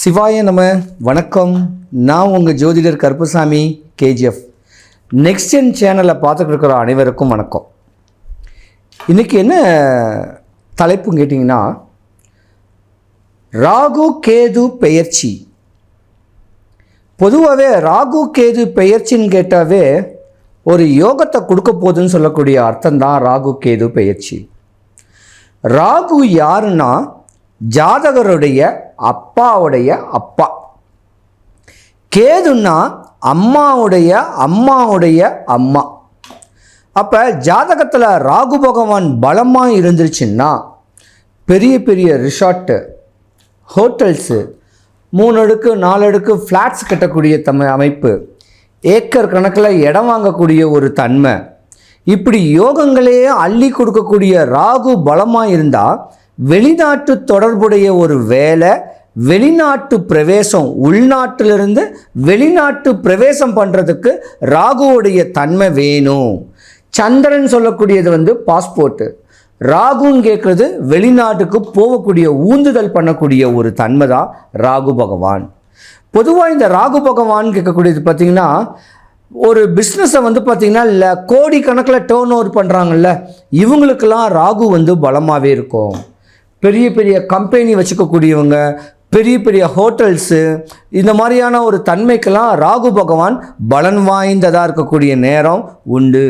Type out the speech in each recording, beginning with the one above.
சிவாய நம வணக்கம். நான் உங்கள் ஜோதிடர் கருப்புசாமி கேஜிஎஃப். நெக்ஸ்ட் ஜென் சேனலை பார்த்துட்டு இருக்கிற அனைவருக்கும் வணக்கம். இன்றைக்கி என்ன தலைப்புன்னு கேட்டிங்கன்னா ராகு கேது பெயர்ச்சி. பொதுவாகவே ராகு கேது பெயர்ச்சின்னு கேட்டாவே ஒரு யோகத்தை கொடுக்க போகுதுன்னு சொல்லக்கூடிய அர்த்தம் தான் ராகு கேது பெயர்ச்சி. ராகு யாருன்னா ஜாதகருடைய அப்பாவுடைய அப்பா. கேதுன்னா அம்மாவுடைய அம்மாவுடைய அம்மா. அப்போ ஜாதகத்தில் ராகு பகவான் பலமாக இருந்துருச்சுன்னா பெரிய பெரிய ரிசார்ட்டு ஹோட்டல்ஸு மூணு அடுக்கு நாலு அடுக்கு ஃப்ளாட்ஸ் கட்டக்கூடிய தம அமைப்பு ஏக்கர் கணக்கில் இடம் வாங்கக்கூடிய ஒரு தன்மை. இப்படி யோகங்களையே அள்ளி கொடுக்கக்கூடிய ராகு பலமாக இருந்தால் வெளிநாட்டு தொடர்புடைய ஒரு வேலை வெளிநாட்டு பிரவேசம் உள்நாட்டிலிருந்து வெளிநாட்டு பிரவேசம் பண்ணுறதுக்கு ராகுவுடைய தன்மை வேணும். சந்திரன் சொல்லக்கூடியது வந்து பாஸ்போர்ட்டு ராகுன்னு கேட்குறது வெளிநாட்டுக்கு போகக்கூடிய ஊந்துதல் பண்ணக்கூடிய ஒரு தன்மை தான் ராகு பகவான். பொதுவாக இந்த ராகு பகவான் கேட்கக்கூடியது பார்த்திங்கன்னா ஒரு பிஸ்னஸை வந்து பார்த்திங்கன்னா இல்லை கோடி கணக்கில் டேர்ன் ஓவர் பண்ணுறாங்கல்ல இவங்களுக்கெல்லாம் ராகு வந்து பலமாகவே இருக்கும். பெரிய பெரிய கம்பெனி வச்சுக்கக்கூடியவங்க பெரிய பெரிய ஹோட்டல்ஸு இந்த மாதிரியான ஒரு தன்மைக்கெல்லாம் ராகு பகவான் பலன் வாய்ந்ததாக இருக்கக்கூடிய நேரம் உண்டு.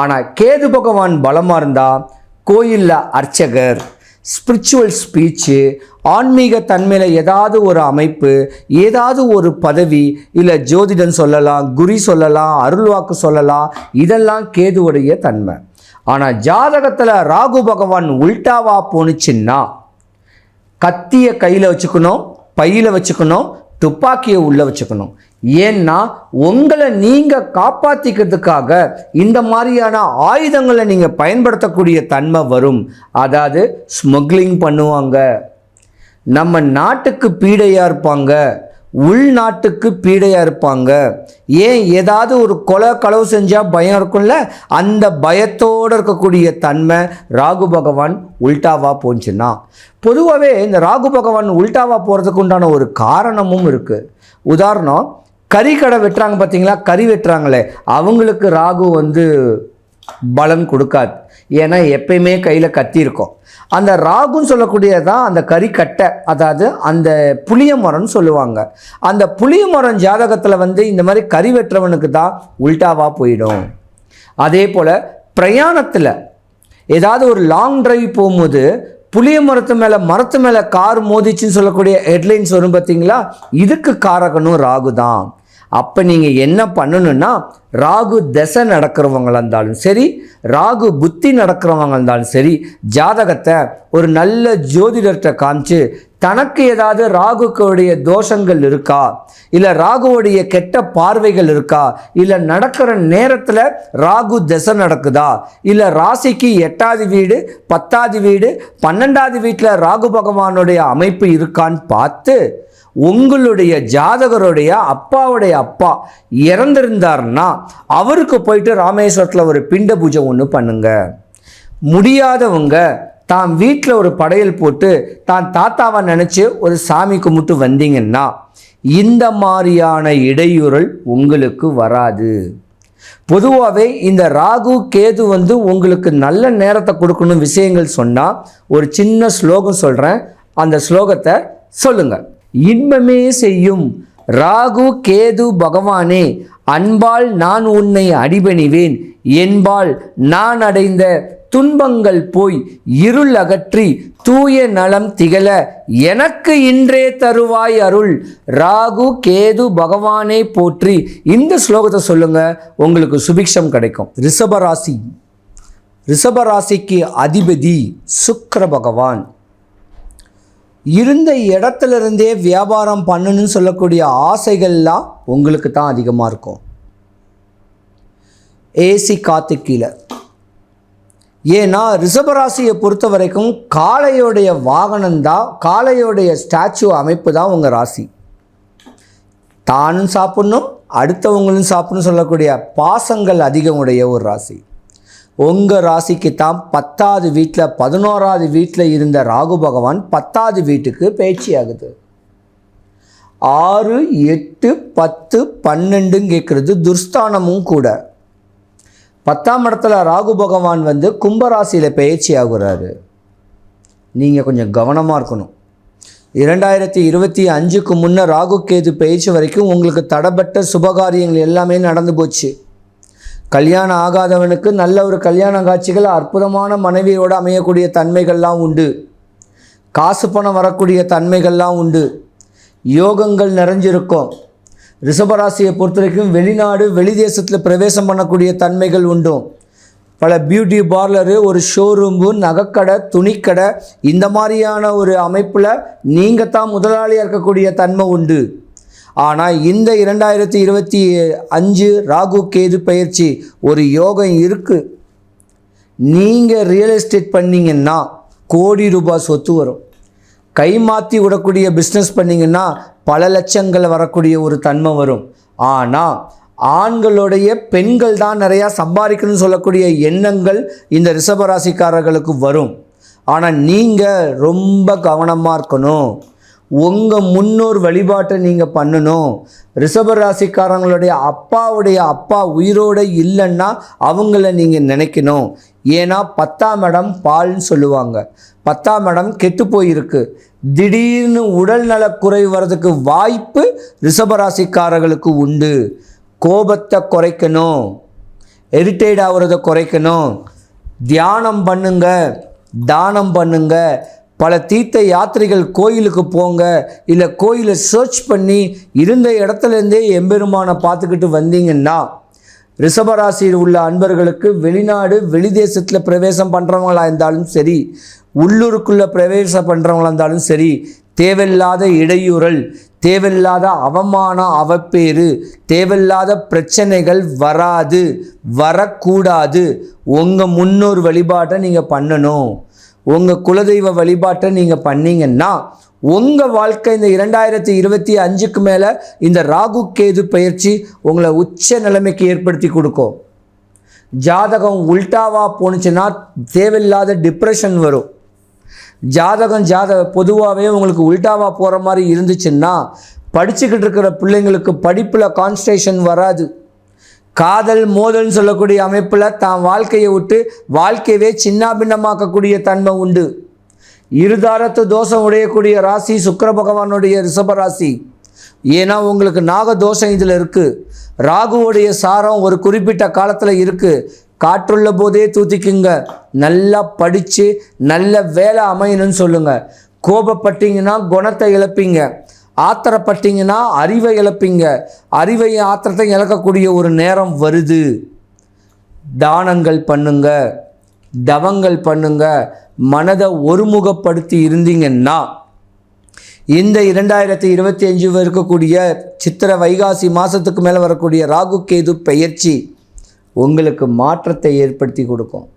ஆனால் கேது பகவான் பலமாக இருந்தால் கோயிலில் அர்ச்சகர் ஸ்பிரிச்சுவல் ஸ்பீச்சு ஆன்மீக தன்மையில் ஏதாவது ஒரு அமைப்பு ஏதாவது ஒரு பதவி இல்லை ஜோதிடன் சொல்லலாம் குறி சொல்லலாம் அருள்வாக்கு சொல்லலாம் இதெல்லாம் கேதுவுடைய தன்மை. ஆனால் ஜாதகத்தில் ராகு பகவான் உல்டாவா போணுச்சுன்னா கத்தியை கையில் வச்சுக்கணும் பையில் வச்சுக்கணும் துப்பாக்கியை உள்ளே வச்சுக்கணும். ஏன்னா உங்களை நீங்கள் காப்பாற்றிக்கிறதுக்காக இந்த மாதிரியான ஆயுதங்களை நீங்கள் பயன்படுத்தக்கூடிய தன்மை வரும். அதாவது ஸ்மக்லிங் பண்ணுவாங்க. நம்ம நாட்டுக்கு பீடையாக இருப்பாங்க. உள்நாட்டுக்கு பீடையாக இருப்பாங்க. ஏன்? ஏதாவது ஒரு கொலை களவு செஞ்சால் பயம் இருக்கும்ல? அந்த பயத்தோடு இருக்கக்கூடிய தன்மை ராகு பகவான் உல்டாவாக போச்சுன்னா. பொதுவாகவே இந்த ராகு பகவான் உல்டாவாக போகிறதுக்கு உண்டான ஒரு காரணமும் இருக்குது உதாரணம் கறி கடை வெட்டுறாங்க பார்த்தீங்களா கறி வெட்டுறாங்களே. அவங்களுக்கு ராகு வந்து பலன் கொடுக்காது. ஏன்னா எப்பயுமே கையில் கத்தி இருக்கும். அந்த ராகுன்னு சொல்லக்கூடியது தான் அந்த கறிக்கட்டை அதாவது அந்த புளிய மரம்னு சொல்லுவாங்க. அந்த புளிய மரம் ஜாதகத்தில் வந்து இந்த மாதிரி கறி வெட்டுறவனுக்கு தான் உல்டாவாக போயிடும். அதே போல் பிரயாணத்தில் ஏதாவது ஒரு லாங் டிரைவ் போகும்போது புளிய மரத்து மேலே மரத்து மேலே கார் மோதிச்சுன்னு சொல்லக்கூடிய ஹெட்லைன்ஸ் வரும் பார்த்தீங்களா? இதுக்கு காரகனும் ராகு தான் அப்போ நீங்கள் என்ன பண்ணணும்னா ராகு தசை நடக்கிறவங்களா இருந்தாலும் சரி ராகு புத்தி நடக்கிறவங்க இருந்தாலும் சரி ஜாதகத்தை ஒரு நல்ல ஜோதிடர்கிட்ட காமிச்சு தனக்கு ஏதாவது ராகுக்குடைய தோஷங்கள் இருக்கா? இல்லை ராகுவுடைய கெட்ட பார்வைகள் இருக்கா? இல்லை நடக்கிற நேரத்தில் ராகு தசை நடக்குதா? இல்லை ராசிக்கு எட்டாவது வீடு பத்தாவது வீடு பன்னெண்டாவது வீட்டில் ராகு பகவானுடைய அமைப்பு இருக்கான்னு பார்த்து உங்களுடைய ஜாதகருடைய அப்பாவுடைய அப்பா இறந்திருந்தார்னா அவருக்கு போயிட்டு ராமேஸ்வரத்தில் ஒரு பிண்ட பூஜை ஒன்று பண்ணுங்க. முடியாதவங்க தான் வீட்டில் ஒரு படையல் போட்டு தான் தாத்தாவை நினச்சி ஒரு சாமி கும்பிட்டு வந்தீங்கன்னா இந்த மாதிரியான இடையூறல் உங்களுக்கு வராது. பொதுவாகவே இந்த ராகு கேது வந்து உங்களுக்கு நல்ல நேரத்தை கொடுக்கணும் விஷயங்கள் சொன்னால் ஒரு சின்ன ஸ்லோகம் சொல்கிறேன் அந்த ஸ்லோகத்தை சொல்லுங்கள் இன்பமே செய்யும். ராகு கேது பகவானே அன்பால் நான் உன்னை அடிபணிவேன். என்பால் நான் அடைந்த துன்பங்கள் போய் இருள் அகற்றி தூய நலம் திகழ எனக்கு இன்றே தருவாய் அருள். ராகு கேது பகவானே போற்றி இந்த ஸ்லோகத்தை சொல்லுங்க. உங்களுக்கு சுபிக்ஷம் கிடைக்கும். ரிஷபராசி. ரிஷபராசிக்கு அதிபதி சுக்கர பகவான். இருந்த இடத்துல இருந்தே வியாபாரம் பண்ணணும்னு சொல்லக்கூடிய ஆசைகள்லாம் உங்களுக்கு தான் அதிகமாக இருக்கும். ஏசி காத்து கீழே. ஏன்னா ரிஷபராசியை பொறுத்த வரைக்கும் காளையோடைய வாகனம்தான் காளையோடைய ஸ்டாச்சு அமைப்பு தான் உங்கள் ராசி. தானும் சாப்பிட்ணும் அடுத்தவங்களும் சாப்பிட்ணும் சொல்லக்கூடிய பாசங்கள் அதிகம் உடைய ஒரு ராசி. உங்கள் ராசிக்கு தான் பத்தாவது வீட்டில் பதினோராவது வீட்டில் இருந்த ராகு பகவான் பத்தாவது வீட்டுக்கு பேச்சு ஆகுது ஆறு எட்டு பத்து பன்னெண்டுன்னு கேட்குறது துர்ஸ்தானமும் கூட. பத்தாம் இடத்துல ராகு பகவான் வந்து கும்பராசியில் பயிற்சி ஆகுறாரு நீங்கள் கொஞ்சம் கவனமாக இருக்கணும். இரண்டாயிரத்தி இருபத்தி அஞ்சுக்கு முன்னே ராகு கேது பயிற்சி வரைக்கும் உங்களுக்கு தடப்பட்ட சுபகாரியங்கள் எல்லாமே நடந்து போச்சு. கல்யாணம் ஆகாதவனுக்கு நல்ல ஒரு கல்யாண காட்சிகள் அற்புதமான மனைவியோடு அமையக்கூடிய தன்மைகள்லாம் உண்டு. காசு பணம் வரக்கூடிய தன்மைகள்லாம் உண்டு. யோகங்கள் நிறைஞ்சிருக்கும். ரிஷபராசியை பொறுத்த வரைக்கும் வெளிநாடு வெளி தேசத்தில் பிரவேசம் பண்ணக்கூடிய தன்மைகள் உண்டும் பல பியூட்டி பார்லரு ஒரு ஷோரூம்பு நகைக்கடை துணிக்கடை இந்த மாதிரியான ஒரு அமைப்பில் நீங்கள் தான் முதலாளியாக இருக்கக்கூடிய தன்மை உண்டு. ஆனால் இந்த இரண்டாயிரத்தி இருபத்தி அஞ்சு ராகு கேது பயிற்சி ஒரு யோகம் இருக்குது நீங்கள் ரியல் எஸ்டேட் பண்ணிங்கன்னா கோடி ரூபாய் சொத்து வரும். கை மாற்றி விடக்கூடிய பிஸ்னஸ் பண்ணிங்கன்னா பல லட்சங்கள் வரக்கூடிய ஒரு தன்மை வரும். ஆனால் ஆண்களுடைய பெண்கள் தான் நிறையா சம்பாதிக்கணும்னு சொல்லக்கூடிய எண்ணங்கள் இந்த ரிஷபராசிக்காரர்களுக்கு வரும். ஆனால் நீங்கள் ரொம்ப கவனமாக இருக்கணும். உங்கள் முன்னோர் வழிபாட்டை நீங்கள் பண்ணணும். ரிஷபராசிக்காரங்களுடைய அப்பாவுடைய அப்பா உயிரோடு இல்லைன்னா அவங்கள நீங்கள் நினைக்கணும். ஏன்னா பத்தாம் இடம் பால்னு சொல்லுவாங்க. பத்தாம் இடம் கெட்டு போயிருக்கு. திடீர்னு உடல் நலக்குறைவு வர்றதுக்கு வாய்ப்பு ரிஷபராசிக்காரர்களுக்கு உண்டு. கோபத்தை குறைக்கணும். இரிட்டேட் ஆகுறத குறைக்கணும். தியானம் பண்ணுங்க. தானம் பண்ணுங்க. பல தீர்த்த யாத்திரைகள் கோயிலுக்கு போங்க இல்லை கோயிலை சர்ச் பண்ணி இருந்த இடத்துலேருந்தே எம்பெருமானை பார்த்துக்கிட்டு வந்தீங்கன்னா ரிஷபராசியில் உள்ள அன்பர்களுக்கு வெளிநாடு வெளிதேசத்தில் பிரவேசம் பண்ணுறவங்களா இருந்தாலும் சரி உள்ளூருக்குள்ளே பிரவேசம் பண்ணுறவங்களா இருந்தாலும் சரி தேவையில்லாத இடையூறல் தேவையில்லாத அவமானம் அவப்பேறு தேவையில்லாத பிரச்சனைகள் வராது வரக்கூடாது. உங்கள் முன்னோர் வழிபாட்டை நீங்கள் பண்ணணும். உங்கள் குலதெய்வ வழிபாட்டை நீங்கள் பண்ணீங்கன்னா உங்கள் வாழ்க்கை இந்த இரண்டாயிரத்தி இருபத்தி அஞ்சுக்கு மேலே இந்த ராகு கேது பயிற்சி உங்களை உச்ச நிலைமைக்கு ஏற்படுத்தி கொடுக்கும். ஜாதகம் உல்டாவா போணுச்சுன்னா தேவையில்லாத டிப்ரெஷன் வரும். ஜாதகம் ஜாத பொதுவாகவே உங்களுக்கு உல்டாவா போகிற மாதிரி இருந்துச்சுன்னா படிச்சுக்கிட்டு இருக்கிற பிள்ளைங்களுக்கு படிப்பில் கான்சன்ட்ரேஷன் வராது. காதல் மோதல்னு சொல்லக்கூடிய அமைப்பில் தான் வாழ்க்கையை விட்டு வாழ்க்கையவே சின்னாபின்னமாக்கக்கூடிய தன்மை உண்டு. இருதாரத்து தோஷம் உடையக்கூடிய ராசி சுக்கர பகவானுடைய ரிஷப ராசி. ஏன்னா உங்களுக்கு நாக தோஷம் இதில் இருக்குது ராகுவுடைய சாரம் ஒரு குறிப்பிட்ட காலத்தில் இருக்குது காற்றுள்ள போதே தூத்திக்குங்க. நல்லா படித்து நல்ல வேலை அமையணும்னு சொல்லுங்கள் கோபப்பட்டீங்கன்னா குணத்தை இழப்பீங்க. ஆத்திரப்பட்டீங்கன்னா அறிவை இழப்பீங்க. அறிவை ஆத்திரத்தை இழக்கக்கூடிய ஒரு நேரம் வருது. தானங்கள் பண்ணுங்க. தவங்கள் பண்ணுங்க. மனதை ஒருமுகப்படுத்தி இருந்தீங்கன்னா இந்த இரண்டாயிரத்தி இருபத்தி அஞ்சு இருக்கக்கூடிய சித்திர வைகாசி மாதத்துக்கு மேலே வரக்கூடிய ராகு கேது பெயர்ச்சி உங்களுக்கு மாற்றத்தை ஏற்படுத்தி கொடுக்கும்.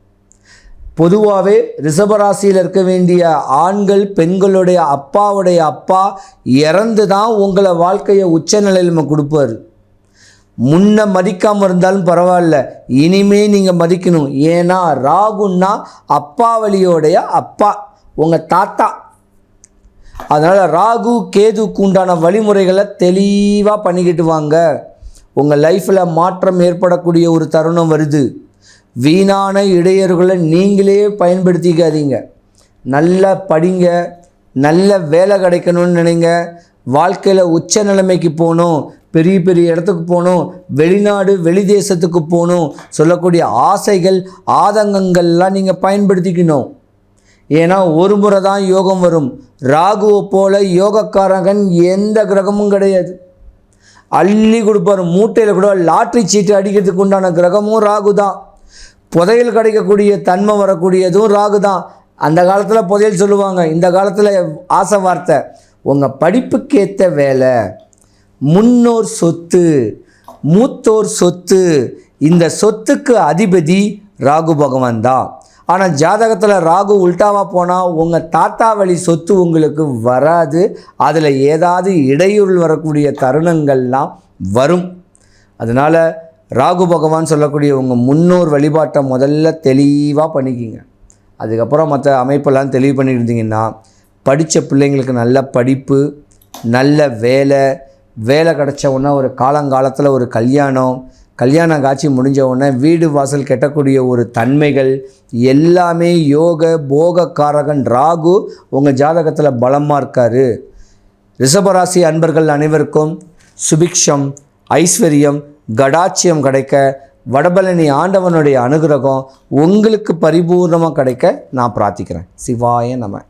பொதுவாகவே ரிஷபராசியில் இருக்க வேண்டிய ஆண்கள் பெண்களுடைய அப்பாவுடைய அப்பா இறந்து தான் உங்களை வாழ்க்கையை உச்ச நிலையில் கொடுப்பார். முன்ன மதிக்காமல் இருந்தாலும் பரவாயில்ல. இனிமே நீங்கள் மதிக்கணும். ஏன்னா ராகுன்னா அப்பா வழியோடைய அப்பா உங்கள் தாத்தா. அதனால் ராகு கேதுக்கு உண்டான வழிமுறைகளை தெளிவாக பண்ணிக்கிட்டு வாங்க. உங்கள் லைஃப்பில் மாற்றம் ஏற்படக்கூடிய ஒரு தருணம் வருது. வீணான இடையர்களை நீங்களே பயன்படுத்திக்காதீங்க. நல்லா படிங்க நல்ல வேலை கிடைக்கணும்னு நினைங்க. வாழ்க்கையில் உச்ச நிலைமைக்கு போகணும் பெரிய பெரிய இடத்துக்கு போகணும் வெளிநாடு வெளி தேசத்துக்கு போகணும் சொல்லக்கூடிய ஆசைகள் ஆதங்கங்கள்லாம் நீங்கள் பயன்படுத்திக்கணும். ஏன்னா ஒரு முறை தான் யோகம் வரும். ராகுவை போல யோகக்காரகன் எந்த கிரகமும் கிடையாது. அள்ளி கொடுப்பார். மூட்டையில் கூட லாட்ரி சீட்டு அடிக்கிறதுக்கு உண்டான கிரகமும் ராகு தான் புதையல் கிடைக்கக்கூடிய தன்மை வரக்கூடியதும் ராகு தான். அந்த காலத்தில் புதையல் சொல்லுவாங்க. இந்த காலத்தில் ஆசை வார்த்தை உங்கள் படிப்புக்கேற்ற வேலை முன்னோர் சொத்து மூத்தோர் சொத்து இந்த சொத்துக்கு அதிபதி ராகு பகவான் தான். ஆனால் ஜாதகத்தில் ராகு உல்டாவாக போனால் உங்கள் தாத்தா வழி சொத்து உங்களுக்கு வராது. அதில் ஏதாவது இடையூறு வரக்கூடிய தருணங்கள்லாம் வரும். அதனால் ராகு பகவான் சொல்லக்கூடிய உங்கள் முன்னோர் வழிபாட்டை முதல்ல தெளிவாக பண்ணிக்கிங்க. அதுக்கப்புறம் மற்ற அமைப்பெல்லாம் தெளிவு பண்ணியிருந்தீங்கன்னா படித்த பிள்ளைங்களுக்கு நல்ல படிப்பு நல்ல வேலை வேலை கிடச்ச உடனே ஒரு காலங்காலத்தில் ஒரு கல்யாணம் கல்யாணம் காட்சி முடிஞ்ச உடனே வீடு வாசல் கெட்டக்கூடிய ஒரு தன்மைகள் எல்லாமே யோக போகக்காரகன் ராகு உங்கள் ஜாதகத்தில் பலமாக இருக்காரு. ரிஷபராசி அன்பர்கள் அனைவருக்கும் சுபிக்ஷம் ஐஸ்வர்யம் கடாட்சியம் கிடைக்க வடபழனி ஆண்டவனுடைய அனுகிரகம் உங்களுக்கு பரிபூர்ணமாக கிடைக்க நான் பிரார்த்திக்கிறேன். சிவாய நம.